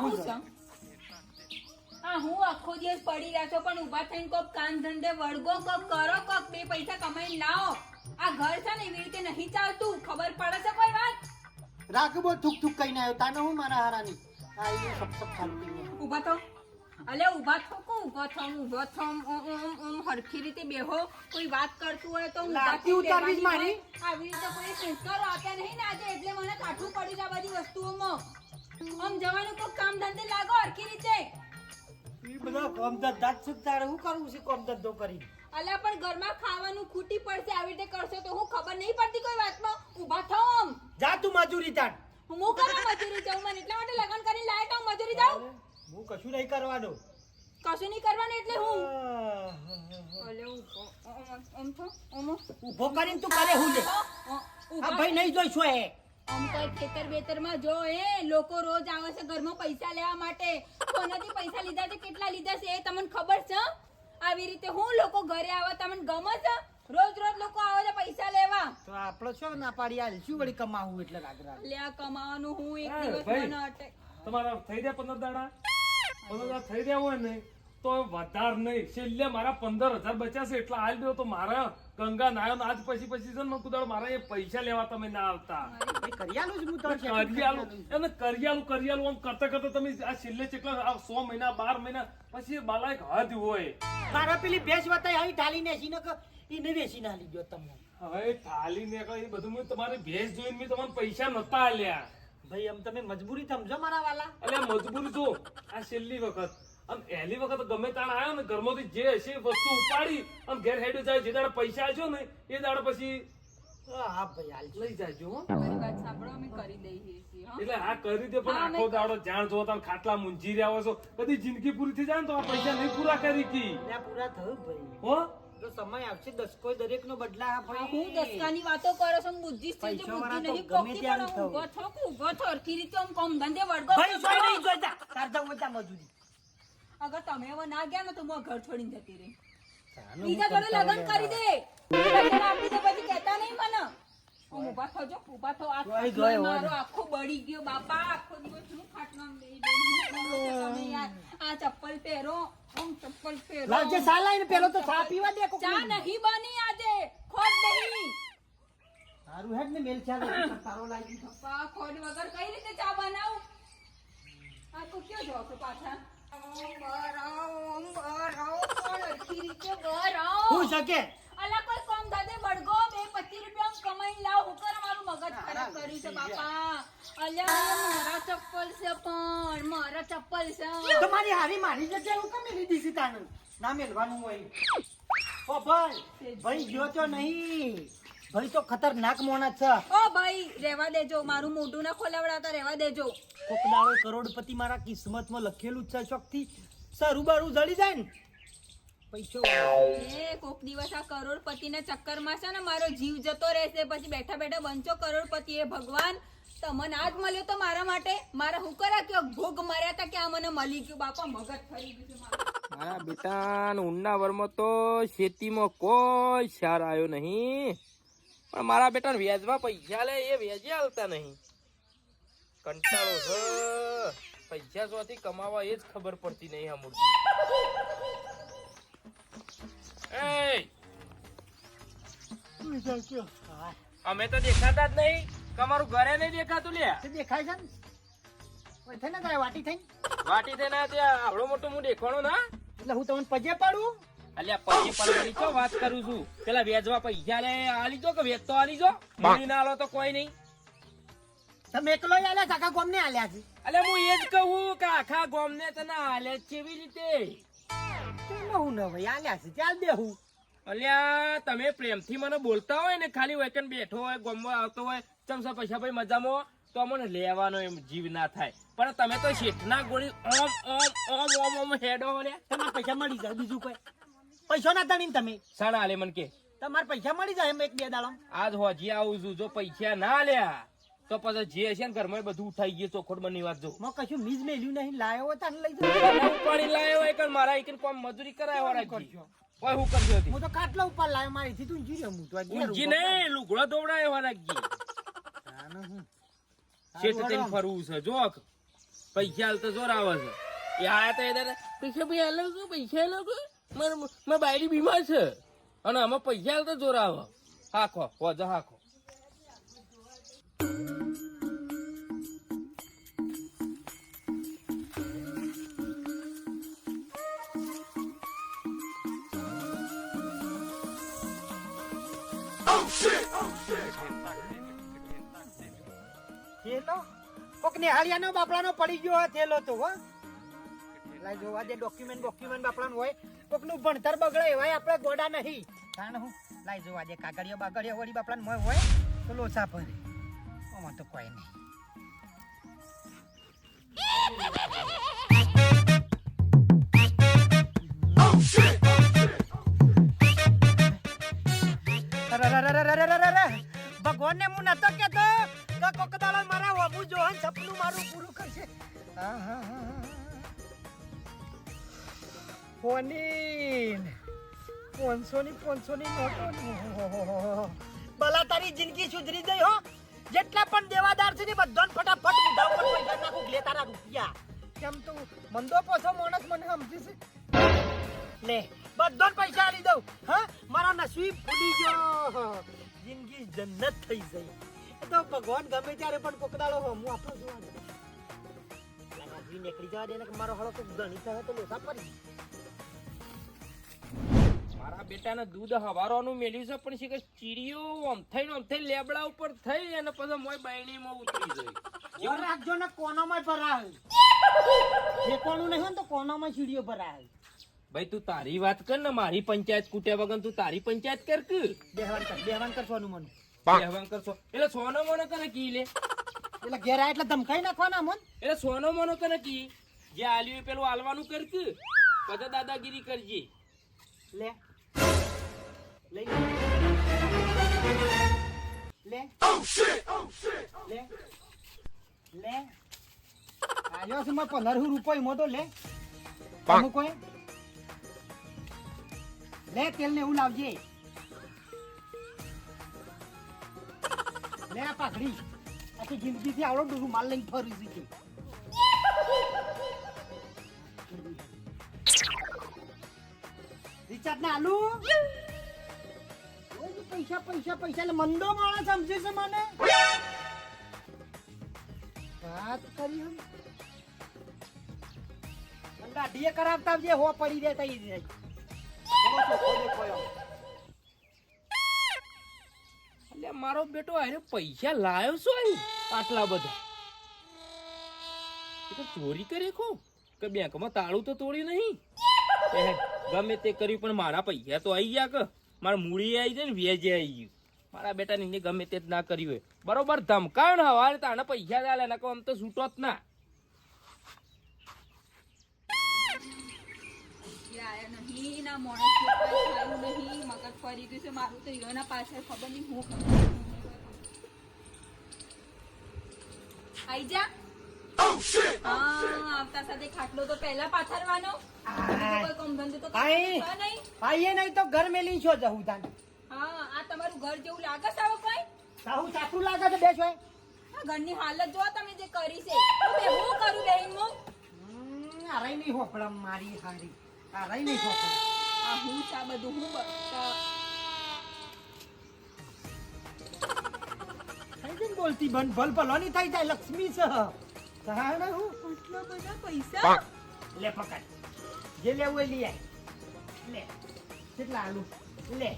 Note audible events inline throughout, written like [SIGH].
ઓય આ હું આખો દિવસ પડી રહ્યા છો પણ ઊભા થઈને કોક કામ ધંધે વળગો કોક કરો કોક બે પૈસા કમાઈને લાવો આ ઘર છે ને એવી રીતે નહીં ચાલતું. ખબર પડે છે કોઈ વાત થુક થુક કઈને આવ્યો. તાને હું મારા હારાની? આ એ સપ સપ ચાલુ કરીને ઊભા થો અલે ઊભા થો કો ઊભો થો ઊભો થો ઓમ, હરખી રીતે બેહો. કોઈ વાત કરતું હોય તો લાઠી ઉતારવી જ મારી? આવી રીતે કોઈ સંસ્કાર આપ્યા નહીં ને આજે એટલે મને કાઠું પડી છે આ બધી વસ્તુઓમાં. આમ જવાનું કોઈ કામ ધંધે લાગો હરખી રીતે. એ બધા કોમ ધંધા જ છે. તારે શું કરવું છે કોમ ધંધો કરી અલ્યા પણ ઘરમાં ખાવાનું ખૂટી પડશે આવી રીતે કરશો તો હું ખબર નહીં પડતી કોઈ વાતમાં. ઊભા થો આમ જા તું મજૂરી તાણ. હું કરવા મજૂરી જાઉં? મને એટલા માટે લગન કરી લાયક આવું મજૂરી જાઉં? હું કશું નહીં કરવાનો. કશું નહીં કરવાનું એટલે હું? અલે ઊભો. આમ થો આમ ઊભો કરીને તું કરે હું લે. આ ભાઈ નહીં જોઈ શું હે આમ કઈ ખેતર બેતરમાં જો એ લોકો રોજ આવે છે ઘરમાં પૈસા લેવા માટે. કોનાથી પૈસા લીધા છે કેટલા લીધા છે એ તમને ખબર છે? આવી રીતે હું લોકો ઘરે આવે તમને ગમે છે? રોજ રોજ લોકો આવે છે પૈસા લેવા. તો આપણે છો ના પાડી આલ શું વળી કમાવું એટલે રાગ રાગ લે આ કમાવાનું હું એક દિવસ મને અટે તમારા થઈ દે પંદર દાડા? પંદર દાડા થઈ દે હોય ને તો વધાર નહીં. છેલ્લે મારા પંદર હજાર બચ્યા છે એટલે હાલ દો તો મારા ગંગા નાયો આજ પછી પછી છે ને કુદાળ મારા એ પૈસા લેવા તમે ના આવતા. કરિયાલું જ મુદ્દો છે કરિયાલું એને કરિયાલું કરિયાલું આમ કરતા કરતા તમે આ છેલ્લે ચેકલા આ સો મહિના બાર મહિના પછી બાલા એક હદ હોય. મારા પેલી ભેંસ વતાઈ આવી ઢાલી ને એસી નક એને વેચી ના લીધો તમને. હવે ઢાલી ને એ બધું મેં તમારી ભેંસ જોઈને મેં તમને પૈસા નતા આલ્યા. ભાઈ આમ તમે મજબૂરી સમજો મારા વાલા. એટલે મજબૂરી જો આ છેલ્લી વખત. આમ પહેલી વખત ગમે તાણ આવ્યો ને ઘરમાંથી જે હશે વસ્તુ ઉપાડી આમ ઘેર હેડે જાય જે દાડે પૈસા આવ્યો ને એ દાડે પછી હા ભાઈ હાલ લઈ જાજો વાત સાંભળો અમે કરી દઈએ છીએ એટલે આ કરી દે પણ આખો દાડો જાણ જો તમે ખાટલા મુંજી રહ્યા છો. કદી જિંદગી પૂરી થઈ જાય ને તો આ પૈસા નહીં પૂરા કરી કી. પૂરા થયું ભાઈ. હો? જો સમય આવશે દસકો દરેક નો બદલા હું દસકાની વાતો કરો છો છે બુદ્ધિ તો નહીં ગમે પણ થવું. ઊભો થો કે ઊભો રીતે આમ કામ ધંધે વળગો ભાઈ નહીં જોઈતા તાર જાવ મજૂરી. અગર તમે હવે ના ગયા ને તો હું ઘર છોડીને જતી રહી. બીજા ઘરે લગ્ન કરી દે. આપી દે પછી કહેતા નહીં મને. ઊભા થજો ઊભા થો. ખાટલો મારો આખો બળી ગયો. બાપા આખો દિવસ હું યાર આ ચપ્પલ પહેરો. હું ચપ્પલ પહેરો. લાવજે સા લાઈને પેલો તો ચા પીવા દે ચા નહીં બની આજે. ખોટ નહીં. તારું હેડ ને મેલ ચાલે. [LAUGHS] તારો લાગી પપ્પા ખોટ વગર કઈ રીતે ચા બનાવું? આ તો કયો જો પાછા? હું શકે? અલા કોઈ કામ દાદે બળગો બે પચીસ રૂપિયા કમાઈ લાવ. હું કર મારું મગજ ખરાબ કર્યું છે બાપા. અલ્યા મારા ચપ્પલ છે પણ મારા ચપ્પલ છે. તમારી હારી મારી જગ્યાએ હું કમી લીધી છે તાનું ના મેલવાનું હોય. ઓ ભાઈ ભાઈ ગયો તો નહીં. ભાઈ તો ખતરનાક મોણા છે. ઓ ભાઈ રેવા દેજો. મારું મોઢું ના ખોલાવડાતા રેવા દેજો. કોકડાળો કરોડપતિ મારા કિસ્મતમાં લખેલું છે ચોકથી. સારું બારું જડી જાય ને. પૈસો. એ કોક દિવસ આ કરોડપતિના ચક્કરમાં છે ને મારો જીવ જતો રહેશે. પછી બેઠા બેઠા બનશો કરોડપતિ એ ભગવાન. તમને આજ મળ્યો તો મારા માટે. મારા હું કરા કે ભોગ માર્યા હતા કે આ મને મળી ગયું. બાપા મગજ ફરી ગયું છે મારું. મારા બેટા ઉન્ના વર્મ તો ખેતીમાં કોઈ સાર આવ્યો નહીં. પણ મારા બેટા વ્યાજમાં પૈસા લે એ વ્યાજે આવતા નહીં. કંટાળો છે. પૈસા શોથી કમાવા એ જ ખબર પડતી નહીં અમૂર્તિ અમે તો દેખાતા જ નહીં. તમારું ઘરે નહીં દેખાતું લે દેખાય છે ને? થઈ ને વાટી થઈ વાટી થઈ ને ત્યાં આવડો મોટો હું દેખાણો ના? એટલે હું તમને પજે પાડું? અલ્યા પછી પડવાની તો વાત કરું છું. પેલા વેચવા પૈસા લે આલી જો કે વેચતો આલી જો મૂડી ના આલો તો કોઈ નહીં. તમે એકલો થી આલ્યા કાકા કોમ ને આલ્યા છે? અલ્યા હું એ જ કહું કે આખા ગામને તને હાલે કેવી રીતે? હું ન ભાઈ આલ્યા છે ચાલ દેહું અલ્યા તમે પ્રેમથી મને બોલતા હોય ને ખાલી વેકન બેઠો હોય ગમવા આવતો હોય ચમસા પૈસા ભાઈ મજામાં તો મને લેવાનો એમ જીવ ના થાય. પણ તમે તો શેઠના ગોળી ઓમ ઓમ ઓમ ઓમ ઓમ હેડો તમારા પૈસા મળી જાય બીજું કોઈ. પૈસો ના તણીને તમે. સાણા આલે મને કે. તમારે પૈસા મળી જાય એમ એક બે દાડા આજ હોજી આવું છું. જો પૈસા ના આલ્યા તો પછી જે છે ને ઘરમાં બધું ઉઠાઈ ગયું ચોખોટ બની વાત જો. માં કશું મીજ મેલ્યું નહીં લાયો હોય તાને લઈ તને પાણી લાયો હોય કે મારા એક કોમ મજૂરી કરાય વાળા કરજો. ઓય હું કરજો હું તો કાટલા ઉપર લાયો મારીથી તું જીરે હું તો ઊભો ને લુગડો દોવડાય વાળા હું. શેઠ સારું, ફરવું છે જોક. પૈસા હાલ તો જોર આવે છે. એ આયા તો એ પૈસા ભાઈ હાલો પૈસા હાલો મારે મારી બાયડી બીમાર છે. અને આમાં પૈસા તો જોર હાખો હોજો હાખો થેલો કોક નિહાળિયાનો બાપડાનો પડી ગયો થેલો તો હો. લાય જોવા દે ડોક્યુમેન્ટ ડોક્યુમેન્ટ બાપડાનું હોય. કોકનું ભણતર બગડે હોય આપણે ગોડા નહીં. કારણ હું? લાઈ જોવા દે, કાગળિયો બાગળિયો વળી બાપડા મોય હોય, તો લોચા ભરે ઓમાં તો કોઈ નહીં. ભગવાનને હું નતો કેતો કોક દાડો મારા વાબુ જોહન સપનું મારું પૂરું કરશે. હા હા. પોનસોની પોનસોની નોટો ભલા તારી જિંદગી સુધરી ગઈ હો જેટલા પણ દેવાદાર છે ને બધાને ફટાફટ મુઢા ઉપર પૈસા નાખું લે તારા રૂપિયા કેમ તું મંદો પોસો માણસ મને સમજી છે લે પૈસા આલી દઉં હા મારો નસીબ ફૂલી ગયો જિંદગી જન્નત થઈ ગઈ એ તો ભગવાન ગમે ત્યારે પણ કોકદાળો હો આપણો જોવા નીકળી જવા દે ને મારો હળો ગણી થયો તો લોસા પડી મારા બેટાને દૂધ હવારોનું મેળ્યું છે પણ કે ચીડીઓ આમ થઈને આમ થઈ લેબડા ઉપર થઈ અને પછી મોય બાયણીમાં ઉતરી જાય. એવું રાખજો ને કોનામાં ભરાય? કોનું નહીં તો કોનામાં ચીડીઓ ભરાય? ભાઈ તું તારી વાત કર ને મારી પંચાયત કૂટ્યા વગર તું તારી પંચાયત કર કે? બેહવાન કર બેહવાન કર સોનું મન. કર સો. એટલે સોનો મોનો કરે કી લે? એટલે ઘેરા એટલે ધમકાઈ નાખવાના મન? એટલે સોનો મોનો કરે કી? જે આલ્યું પેલું આલવાનું કર કે? પછી દાદાગીરી કરજે. લે. લઈ લે. લે. લે. આયો છે મારે પંદર રૂપિયા મોટો લે. અમુક કોઈ લે તેલ ને એવું લાવજે. લે આ પાઘડી. આખી આવડો ડૂરું માલ લઈને ફરી છે રિચાર્જ ના આલુ? પૈસા પૈસા પૈસા. એટલે મંદો માણસ સમજે છે મને. વાત કરી હમ. કરાવતા જે હો પડી રહે. તઈ એમ. એટલે મારો બેટો અરે પૈસા લાયો છો આટલા બધા. તો ચોરી કરી ખો. કે બેંકમાં તાળું તો તોડી નહીં. ગમે તે કર્યું, પણ મારા પૈસા તો આવી ગયા કે. મારા મૂળી આવી જાય ને વેજે આવી ગયું. મારા બેટાને એને ગમે તે જ ના કર્યું હોય. બરોબર ધમકાયો ને હવારે તાને પૈસા ચાલે ને આમ તો છૂટો જ ના. આઈ જા. Oh, આવતા ખાટલો તો પહેલા પાથરવાનો. કોઈ તો નહીં. આઈએ નહીં તો ઘર મેલી છો જવું તાન હા આ તમારું ઘર જેવું લાગે છે કોઈ? સાહુ ચાકુ લાગે છે બેસ આ ઘરની હાલત જો તમે જે કરી છે. હું હું કરું બેન હું? અરે નહીં હોપડા મારી હારી. રહી નહીં હોપડા આ હું આ બધું હું થઈ બોલતી બન ભલ ભલોની થઈ જાય લક્ષ્મી છે. તાણે હું? આટલા બધા પૈસા? લે પકડ. જે લેવું એ લઈ આય. લે. કેટલા આલુ? લે.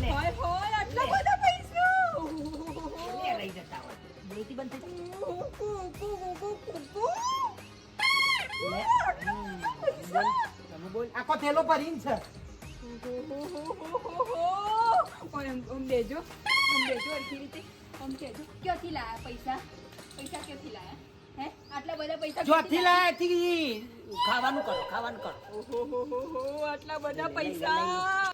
લે. હોય હોય આટલા બધા પૈસા? લે લઈ જતા હોય. બોલતી બંધ થઈ લે. તમે બોલ આખો થેલો ભરીને છે. ઓમ ઓમ દેજો. ઓમ દેજો હરખી રીતે ઓમ ક્યાંથી લાયા પૈસા? પૈસા ક્યાંથી લાયા? હે? આટલા બધા પૈસા ચોથી લાયથી ખાવાનું કરો ખાવાનું કરો. ઓહો આટલા બધા પૈસા.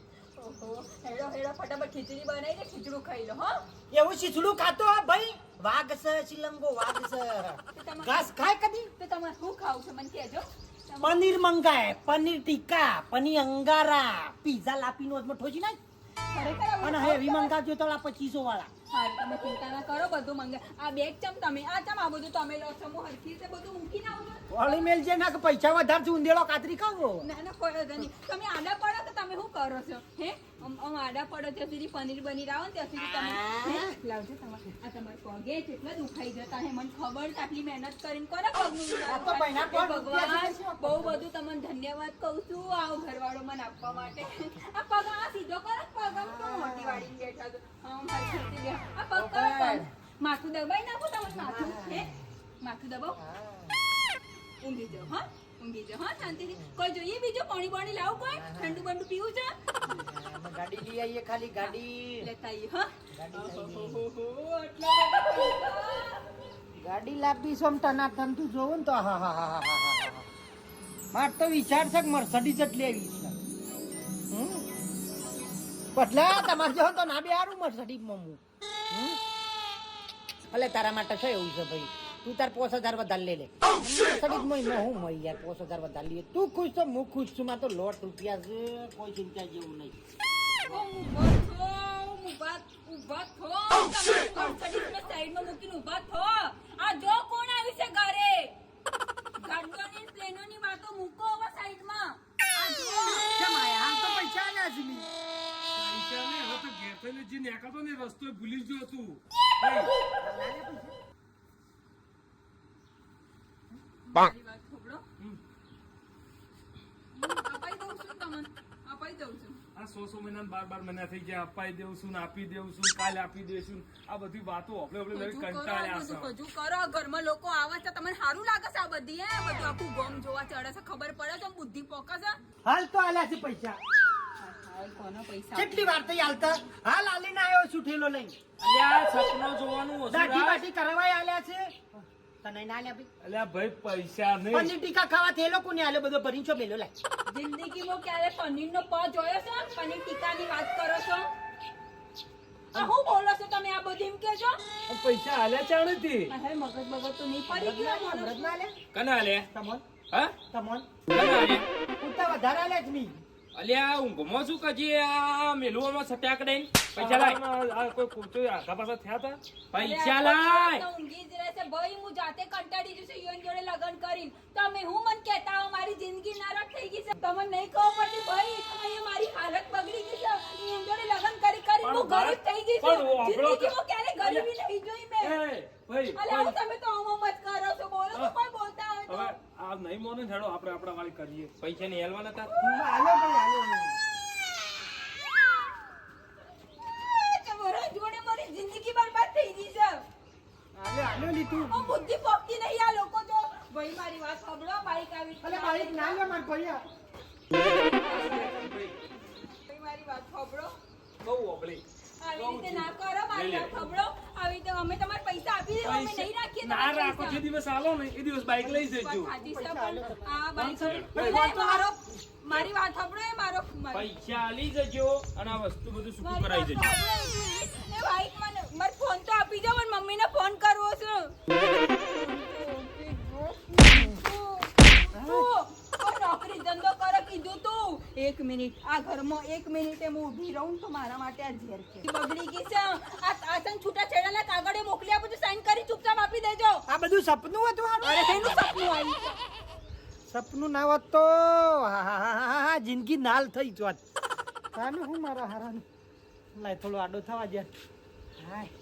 ઓહો હેડો હેડો ફટાફટ ખીચડી બનાવી દે ખીચડું ખાઈ લો હો. એવું ખીચડું ખાતો હા ભાઈ? વાઘ છે શ્રીલંગો વાઘ છે તમે ઘાસ ખાય કદી? તો તમારે શું ખાવ છો મને કહેજો. પનીર મંગાય પનીર ટીકા પનીર અંગારા પીઝા લાપીનો નો ઠોજી નાખ. ખરેખર અને હેવી છો? મંગાવજો તો પચીસો વાળા. હારું તમે ચિંતા ના કરો બધું મંગે. આ બેગ ચમ તમે આ ચમ આ બધું તમે લો છો? હું હરખી રીતે બધું મૂકીને આવજો વાળી મેલ છે ના કે પૈસા વધારે છું ઊંધેડો કાતરી ખાવો ના ના કોઈ વાંધો નહીં. તમે આડા પડો તો તમે શું કરો છો? હે? આમ આડા પડો ત્યાં સુધી પનીર બની આવે ને ત્યાં સુધી તમે લાવજો તમારે. આ તમારે પગે કેટલા દુખાઈ જતા હે મને ખબર છે આટલી મહેનત કરીને કોને પગનું ભગવાન બહુ બધું તમને ધન્યવાદ કહું છું આવો ઘરવાળો મને આપવા માટે. આ પગ આ સીધો કરો પગ આમ તો મોટી વાળી બેઠા છો. આમ હરખી રીતે. આ પગ માથું દબાઈ નાખો તમારું માથું. હે? માથું દબાવો ઊંઘી જાઓ હા? ઊંઘી જાઓ હા શાંતિથી. કોઈ જોઈએ બીજું? પાણી પાણી લાવું કોઈ? ઠંડુ બંડુ પીવું છે? ગાડી લઈ આવીએ ખાલી ગાડી. લેતા આવીએ હા. ગાડી લાવવી સોમ તું જોવું ને તો હા હા હા હા હા માર તો વિચાર છે કે મર્સડીઝ જ લેવી છે? પટલા તમારે જો તો ના બે સારું મર્સડીઝ મમ્મું? ભલે તારા માટે છે એવું છે ભાઈ. તું તાર પોસ હજાર વધારે લે. લે મર્સડીઝમાં હું મળી યાર પોસ હજાર વધારે લઈએ તું ખુશ તો હું ખુશ છું. માં તો લોટ રૂપિયા છે કોઈ ચિંતા જેવું નહીં. ઊભા થો, ઊભા, ઊભા થો. સાઈડમાં મૂકીને ઊભા થો. આ જો કોણ આવ્યું છે ઘરે ગાડીઓની ને પ્લેનોની વાતો મૂકો હવે સાઈડમાં આ જો. કેમ આયા આમ તો પૈસા આલ્યા છે મી. પૈસા ને હવે તો ઘેર થઈને જે નીકળતો ને એ રસ્તો ભૂલી જ ગયો તું મારી વાત સાંભળો. હમ, અપાઈ દઉં છું તમને. અપાઈ દઉં છું. આ સો સો મહિના બાર બાર મહિના થઈ ગયા અપાઈ દેવું છું આપી દેવું છું કાલે આપી દેશું આ બધી વાતો આપણે આપણે લઈ હજુ કરો, કંટાળ્યા છે કરો. ઘરમાં લોકો આવે છે તમને સારું લાગે છે આ બધી હે બધું આખું ગોમ જોવા ચડે છે ખબર પડે છે બુદ્ધિ પોકે છે હાલ તો આલ્યા છે પૈસા હાય, કોનો પૈસા કેટલી વાર થઈ હાલતા હાલ આલીને આવ્યો છું ઠેલો લઈને સપના જોવાનું દાઢી. બાઢી આલ્યા છે તને ના આલ્યા ભાઈ. અલ્યા ભાઈ પૈસા નહીં. પનીર ટીકા ખાવા થેલો કોને આલ્યો બધો ભરીને છો બેલો લાય. જિંદગીમાં ક્યારે પનીરનો પ જોયો છે? પનીર ટીકાની વાત કરો છો? આ હું બોલો છો તમે આ બધું એમ કેજો આ પૈસા હાલ્યા ચાણથી. અરે મગજ મગજ તો નહીં પડી ગયો. મને. ના લે કને આલે? તમોન. હા? તમોન. કને આલે? ઉતા વધારે આલ્યા જ મી અલ્યા ઊંઘમાં શું કજી આ મેલુવામાં સટ્યા કડાઈને પૈસા લાય. આ કોઈ કૂચો આખા પાછા થયા હતા? પૈસા લાય. તો ઊંઘી જ રહેશે. ભાઈ હું જાતે કંટાળી જશે ઈયોન જોડે લગન કરીને. તમે હું મન કહેતા હો મારી જિંદગી નરક થઈ ગઈ છે? તમને નહીં ખબર પડતી ભાઈ અહીંયા મારી હાલત બગડી ગઈ છે. જોડે લગન કરી કરી હું ગરીબ થઈ ગઈ પણ છું. જિંદગીમાં ક્યારે ગરીબી નહીં જોઈ મેં. એ, ભાઈ તમે તો આમ આમ જ કરો છો બોલો તો કોઈ બોલતા હોય તો હવે આ નહીં મોને હેડો આપણે આપણા વાળી કરીએ. પૈસા ની હેલવા નતા હાલો ભાઈ હાલો તમારા જોડે મારી જિંદગી બરબાદ થઈ ગઈ છે લીધું બુદ્ધિ પોકતી નહીં આ લોકો તો ભાઈ મારી વાત સાંભળો બાઈક આવી અલે બાઈક ના લ્યો માર ભાઈ મારી વાત સાંભળો બહુ ઓગળી આવી રીતે ના કરો મારી વાત સાંભળો. આવી રીતે અમે તમારે પૈસા આપી દે અમે નહીં રાખીએ ના રાખો જે દિવસ આલો ને એ દિવસ બાઈક લઈ જજો. વાત સાચી છે, પણ આ બાઈક મારો મારી વાત સાંભળો એ મારો પૈસા આલી જજો અને આ વસ્તુ બધું સૂકું કરાવી જજો. એ. બાઈક મને મારો ફોન તો આપી દો મને મમ્મીને ફોન કરવો છે તું, કોઈ નોકરી ધંધો કરે કીધું તું એક મિનિટ. આ ઘરમાં એક મિનિટે હું ઊભી રહું તો મારા માટે આ ઝેર છે. બગડી ગઈ છે. આ આસન છૂટા છેડાના કાગળે મોકલી આપું છું સાઈન કરી ચૂપચાપ આપી દેજો. આ બધું સપનું હતું અરે એનું સપનું આવ્યું સપનું ના હોત તો જિંદગી નાલ થઈ જોત તાનું હું મારા હારાનું? લાય થોડો આડો થવા દે. હાય.